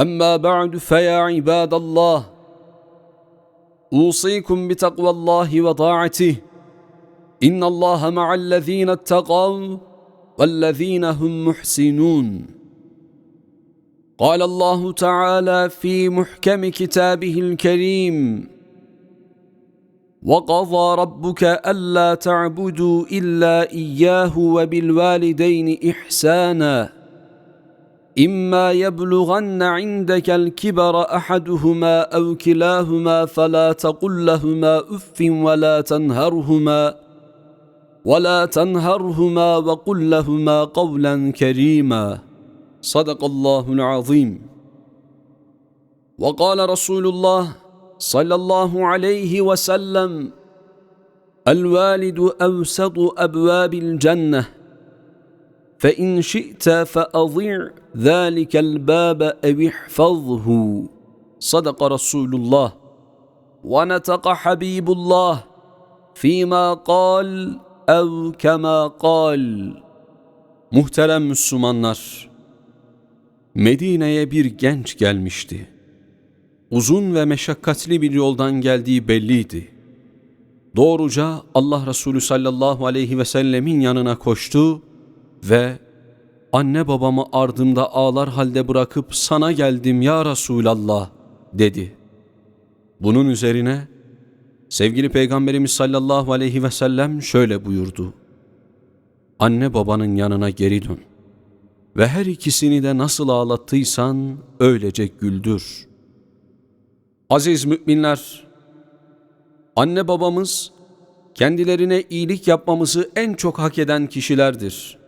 أما بعد فيا عباد الله أوصيكم بتقوى الله وطاعته. إن الله مع الذين اتقوا والذين هم محسنون. قال الله تعالى في محكم كتابه الكريم وقضى ربك ألا تعبدوا إلا إياه وبالوالدين إحساناً. إما يبلغن عندك الكبر أحدهما أو كلاهما فلا تقل لهما أف ولا تنهرهما ولا تنهرهما وقل لهما قولا كريما. صدق الله العظيم. وقال رسول الله صلى الله عليه وسلم الوالد أوسط أبواب الجنة. فإن شئت فأضيع ذلك الباب أو احفظه صدق رسول الله ونطق حبيب الله فيما قال أو كما قال Muhterem Müslümanlar, Medine'ye bir genç gelmişti. Uzun ve meşakkatli bir yoldan geldiği belliydi. Doğruca Allah Resulü sallallahu aleyhi ve sellemin yanına koştu ve anne babamı ardımda ağlar halde bırakıp sana geldim ya Resulallah dedi. Bunun üzerine sevgili Peygamberimiz sallallahu aleyhi ve sellem şöyle buyurdu. Anne babanın yanına geri dön ve her ikisini de nasıl ağlattıysan öylece güldür. Aziz müminler, anne babamız kendilerine iyilik yapmamızı en çok hak eden kişilerdir.''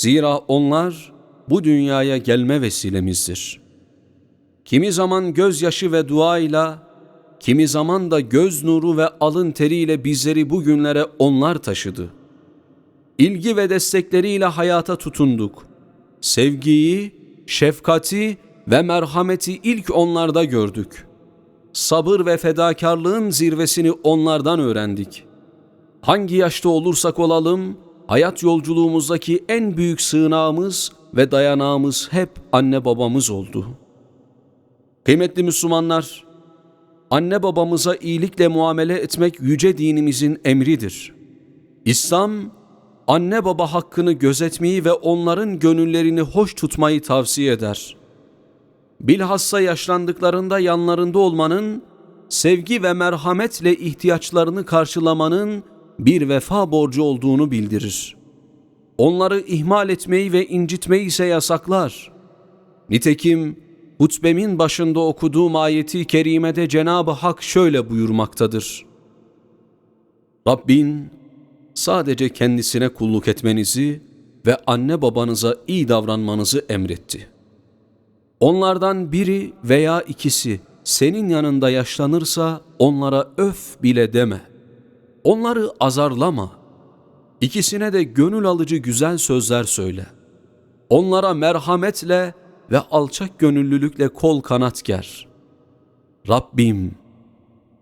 Zira onlar bu dünyaya gelme vesilemizdir. Kimi zaman gözyaşı ve duayla, kimi zaman da göz nuru ve alın teriyle bizleri bugünlere onlar taşıdı. İlgi ve destekleriyle hayata tutunduk. Sevgiyi, şefkati ve merhameti ilk onlarda gördük. Sabır ve fedakarlığın zirvesini onlardan öğrendik. Hangi yaşta olursak olalım, hayat yolculuğumuzdaki en büyük sığınağımız ve dayanağımız hep anne babamız oldu. Kıymetli Müslümanlar, anne babamıza iyilikle muamele etmek yüce dinimizin emridir. İslam, anne baba hakkını gözetmeyi ve onların gönüllerini hoş tutmayı tavsiye eder. Bilhassa yaşlandıklarında yanlarında olmanın, sevgi ve merhametle ihtiyaçlarını karşılamanın bir vefa borcu olduğunu bildirir. Onları ihmal etmeyi ve incitmeyi ise yasaklar. Nitekim hutbemin başında okuduğum ayeti kerimede Cenab-ı Hak şöyle buyurmaktadır. Rabbin sadece kendisine kulluk etmenizi ve anne babanıza iyi davranmanızı emretti. Onlardan biri veya ikisi senin yanında yaşlanırsa onlara öf bile deme. Onları azarlama. İkisine de gönül alıcı güzel sözler söyle. Onlara merhametle ve alçak gönüllülükle kol kanat ger. Rabbim,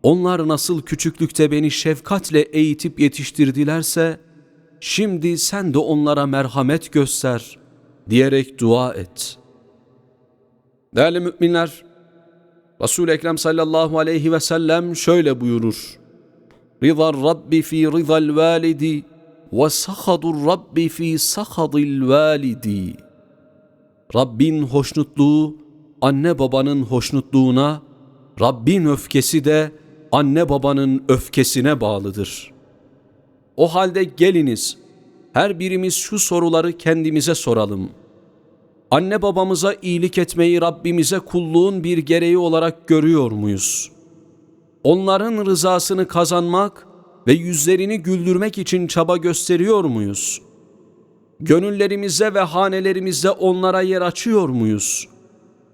onlar nasıl küçüklükte beni şefkatle eğitip yetiştirdilerse, şimdi sen de onlara merhamet göster diyerek dua et. Değerli müminler, Resul-i Ekrem sallallahu aleyhi ve sellem şöyle buyurur. رضا الرب في رضا الوالد وسخط الرب في سخط الوالد Rabbin hoşnutluğu anne babanın hoşnutluğuna, Rabbin öfkesi de anne babanın öfkesine bağlıdır. O halde geliniz, her birimiz şu soruları kendimize soralım. Anne babamıza iyilik etmeyi Rabbimize kulluğun bir gereği olarak görüyor muyuz?'' Onların rızasını kazanmak ve yüzlerini güldürmek için çaba gösteriyor muyuz? Gönüllerimizde ve hanelerimizde onlara yer açıyor muyuz?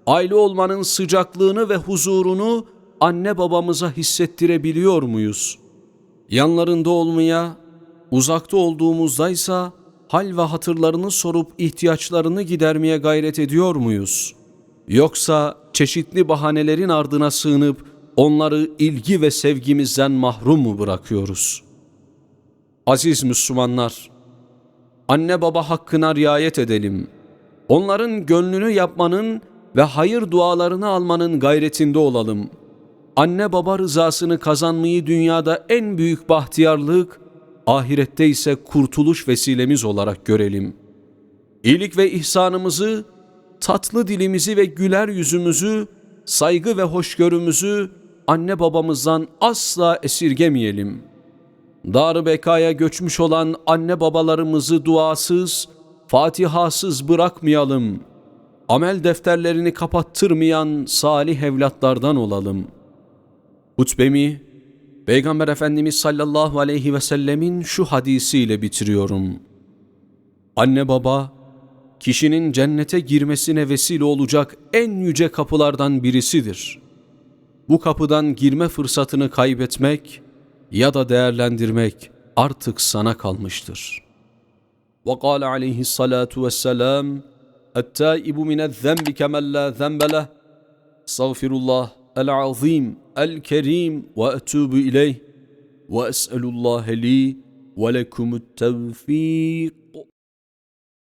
aile olmanın sıcaklığını ve huzurunu anne babamıza hissettirebiliyor muyuz? Yanlarında olmaya, uzakta olduğumuzdaysa hal ve hatırlarını sorup ihtiyaçlarını gidermeye gayret ediyor muyuz? Yoksa çeşitli bahanelerin ardına sığınıp onları ilgi ve sevgimizden mahrum mu bırakıyoruz? Aziz Müslümanlar, anne baba hakkına riayet edelim. Onların gönlünü yapmanın ve hayır dualarını almanın gayretinde olalım. Anne baba rızasını kazanmayı dünyada en büyük bahtiyarlık, ahirette ise kurtuluş vesilemiz olarak görelim. İyilik ve ihsanımızı, tatlı dilimizi ve güler yüzümüzü, saygı ve hoşgörümüzü anne babamızdan asla esirgemeyelim. Dar-ı bekaya göçmüş olan anne babalarımızı duasız, fatihasız bırakmayalım. Amel defterlerini kapattırmayan salih evlatlardan olalım. Hutbemi, Peygamber Efendimiz sallallahu aleyhi ve sellemin şu hadisiyle bitiriyorum. Anne baba, kişinin cennete girmesine vesile olacak en yüce kapılardan birisidir Bu kapıdan girme fırsatını kaybetmek ya da değerlendirmek artık sana kalmıştır. وقال عليه الصلاة والسلام التائب من الذنب كمن لا ذنب له استغفر الله العظيم الكريم وأتوب إليه وأسأل الله لي ولكم التوفيق